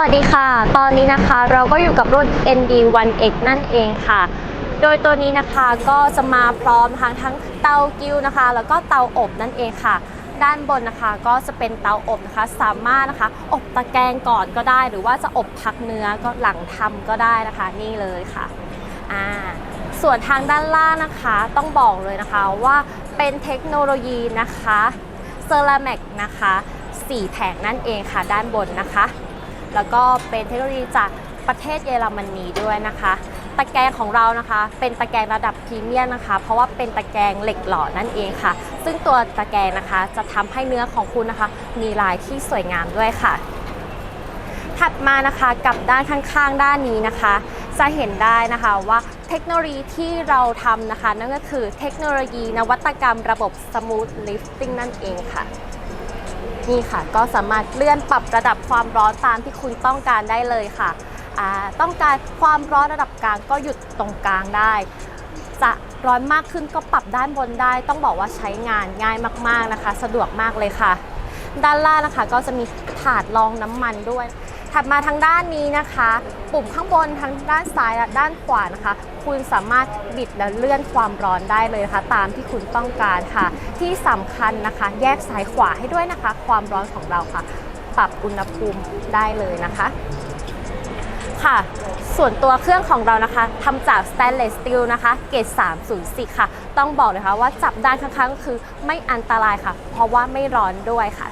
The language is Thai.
วัสดีค่ะ ตอนนี้นะคะเราก็อยู่กับรุ่น ND1X นั่นเองค่ะ โดยตัวนี้นะคะก็จะมาพร้อมทั้งทั้งเตากิ้วนะคะ แล้วก็เตาอบนั่นเองค่ะ ด้านบนนะคะก็จะเป็นเตาอบนะคะ สามารถนะคะ อบตะแกรงก่อนก็ได้ หรือว่าจะอบพักเนื้อก็หลังทำก็ได้นะคะนี่เลยค่ะอ่าส่วนทางด้านล่างนะคะต้องบอกเลยนะคะว่าเป็นเทคโนโลยีนะคะเซรามิกนะคะ4แผงนั่นเองค่ะ ด้านบนนะคะ แล้วก็เป็นเทคโนโลยีจากประเทศเยอรมนีด้วยนะคะ ตะแกรงของเรานะคะ เป็นตะแกรงระดับพรีเมียมนะคะ เพราะว่าเป็นตะแกรงเหล็กหล่อนั่นเองค่ะ ซึ่งตัวตะแกรงนะคะจะทำให้เนื้อของคุณนะคะ มีลายที่สวยงามด้วยค่ะ ถัดมานะคะกับด้านข้างๆ ด้านนี้นะคะ จะเห็นได้นะคะว่าเทคโนโลยีที่เราทำนะคะ นั่นก็คือเทคโนโลยีนวัตกรรมระบบ Smooth Lifting นั่นเองค่ะ นี่ค่ะ ก็สามารถเลื่อนปรับระดับความร้อนตามที่คุณต้องการได้เลยค่ะ ต้องการความร้อนระดับกลางก็หยุดตรงกลางได้ จะร้อนมากขึ้นก็ปรับด้านบนได้ ต้องบอกว่าใช้งานง่ายมากๆนะคะ สะดวกมากเลยค่ะ ด้านล่างนะคะก็จะมีถาดรองน้ำมันด้วย ถัดมาทางด้านนี้นะคะ ปุ่มข้างบนทั้งด้านซ้ายและด้านขวานะคะ คุณสามารถบิดและเลื่อนความร้อนได้เลยนะคะ ตามที่คุณต้องการค่ะ ที่สำคัญนะคะ แยกซ้ายขวาให้ด้วยนะคะ ความร้อนของเราค่ะ ปรับอุณหภูมิได้เลยนะคะ ค่ะส่วนตัวเครื่องของเรานะคะทำจาก stainless steel นะคะ เกรด304 ค่ะ ต้องบอกเลยค่ะว่าจับด้านข้างๆ คือไม่อันตรายค่ะ เพราะว่าไม่ร้อนด้วยค่ะ